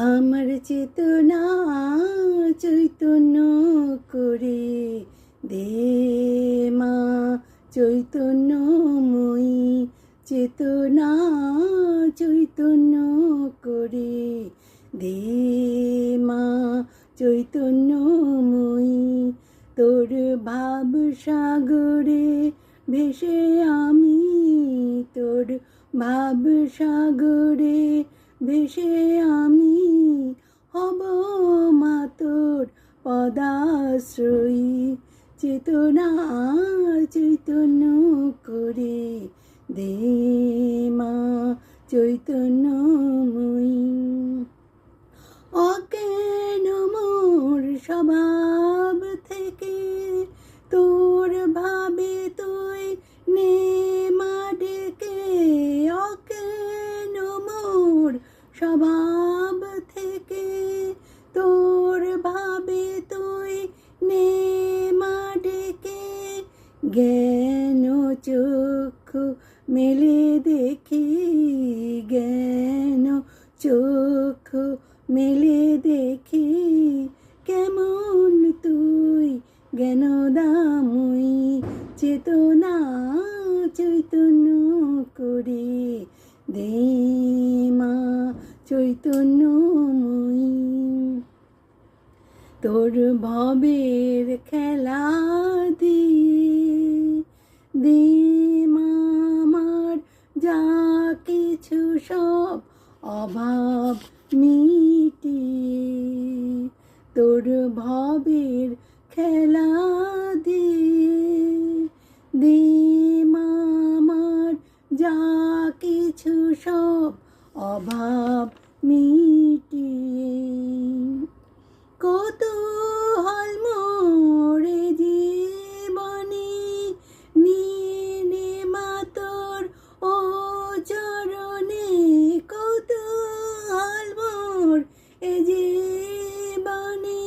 আমার চেতনা চৈতন্য করে দে মা, চৈতন্যময়ী চেতনা চৈতন্য করে দে মা, চৈতন্যময়ী তোর ভাব সাগরে ভেসে আমি তোর ভাব সাগরে ভেসে আমি হব মাতর পদাশ্রয়ী। চেতনা চৈতন্য করে দে মা চৈতন্যময়ী। অকেন মোর স্বভাব স্বভাব থেকে তোর ভাবে তুই নে মা ডেকে জ্ঞান চক্ষু মেলে দেখি, জ্ঞান চক্ষু মেলে দেখি, কেমন তুই জ্ঞান দামুই চেতনা চৈতন্য করে। দে মা চৈতন্যময়ী তোর ভবের খেলা দিয়ে দে মামার যা কিছু সব অভাব মিটিয়ে তোর ভবের খেলা দিয়ে দে মামার যা কিছু সব অভাব মিটিয়ে কত হল মোরে জীবনে নিয়ে নে মা তোর ও চরণে কত হল মোর এ জীবনে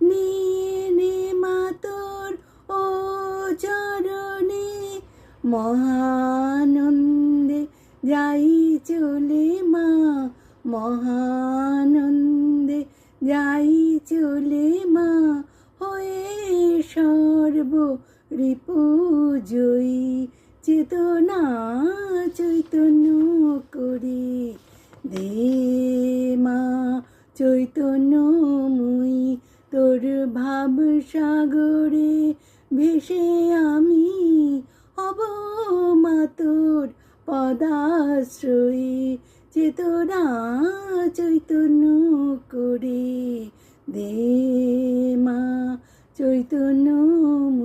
নিয়ে নে মা ও চরণে মহানন্দে যাই চলে মা মহানন্দে, যাই চলে মা হয়ে সর্ব রিপুজয়ী, চেতনা চৈতন্য করে দে মা চৈতন্য মুই তোর ভাব সাগরে ভেসে আমি হব মা তোর পদাশ্রয়ী চেতনা চৈতন্য করে দে মা চৈতন্যময়ী